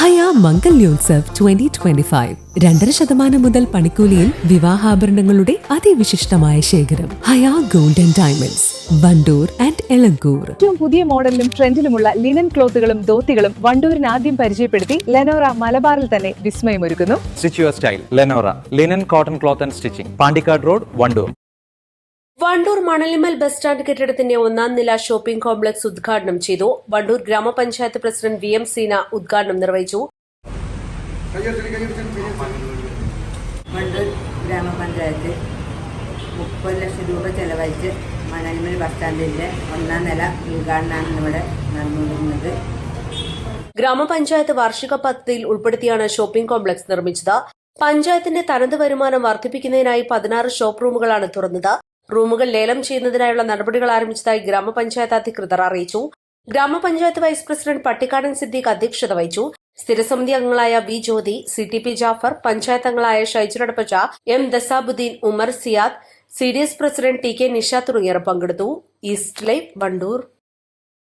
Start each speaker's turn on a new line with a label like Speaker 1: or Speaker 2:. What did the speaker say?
Speaker 1: Haya Mangalyotsav twenty twenty five രണ്ടര ശതമാനം മുതൽ പണിക്കൂലിയിൽ വിവാഹാഭരണങ്ങളുടെ അതിവിശിഷ്ടമായ ശേഖരം. Haya golden diamonds Wandoor and Elankur.
Speaker 2: ഏറ്റവും പുതിയ മോഡലിലും ട്രെൻഡിലുമുള്ള ലിനൻ ക്ലോത്തുകളും ധോത്തികളും വണ്ടൂരിന് ആദ്യം പരിചയപ്പെടുത്തി ലെനോറ മലബാറിൽ തന്നെ വിസ്മയമൊരുക്കുന്നു.
Speaker 3: Stitch your style Lenora linen cotton cloth and stitching Pandikkad road Wandoor
Speaker 4: Wandoor Manalimal bus stand കെട്ടിടത്തിന്റെ ഒന്നാം നില ഷോപ്പിംഗ് കോംപ്ലക്സ് ഉദ്ഘാടനം ചെയ്തു. വണ്ടൂർ ഗ്രാമപഞ്ചായത്ത് പ്രസിഡന്റ് വി എം സീന ഉദ്ഘാടനം നിർവഹിച്ചു.
Speaker 5: വണ്ടൂർ ഗ്രാമപഞ്ചായത്ത് മുപ്പത് ലക്ഷം രൂപ ചെലവഴിച്ച് മണലിമൽ ബസ് സ്റ്റാൻഡിന്റെ ഒന്നാം നില ഉദ്ഘാടനമാണ് ഇവിടെ നടന്നുകൊണ്ടിരുന്നത്.
Speaker 4: ഗ്രാമപഞ്ചായത്ത് വാർഷിക പദ്ധതിയിൽ ഉൾപ്പെടുത്തിയാണ് ഷോപ്പിംഗ് കോംപ്ലക്സ് നിർമ്മിച്ചത്. പഞ്ചായത്തിന്റെ തനത് വരുമാനം വർദ്ധിപ്പിക്കുന്നതിനായി പതിനാറ് ഷോപ്പ് റൂമുകളാണ് തുറന്നത്. റൂമുകൾ ലേലം ചെയ്യുന്നതിനായുള്ള നടപടികൾ ആരംഭിച്ചതായി ഗ്രാമപഞ്ചായത്ത് അധികൃതർ അറിയിച്ചു. ഗ്രാമപഞ്ചായത്ത് വൈസ് പ്രസിഡന്റ് പട്ടിക്കാടൻ സിദ്ദീഖ് അധ്യക്ഷത വഹിച്ചു. സ്ഥിരസമിതി അംഗങ്ങളായ V Jyothi C T P Jafar panchayat അംഗങ്ങളായ ഷൈജുരടപ്പച്ച M ദസാബുദ്ദീൻ Umar Siyad C D S president T K Nisha തുടങ്ങിയവർ പങ്കെടുത്തു. East life Wandoor.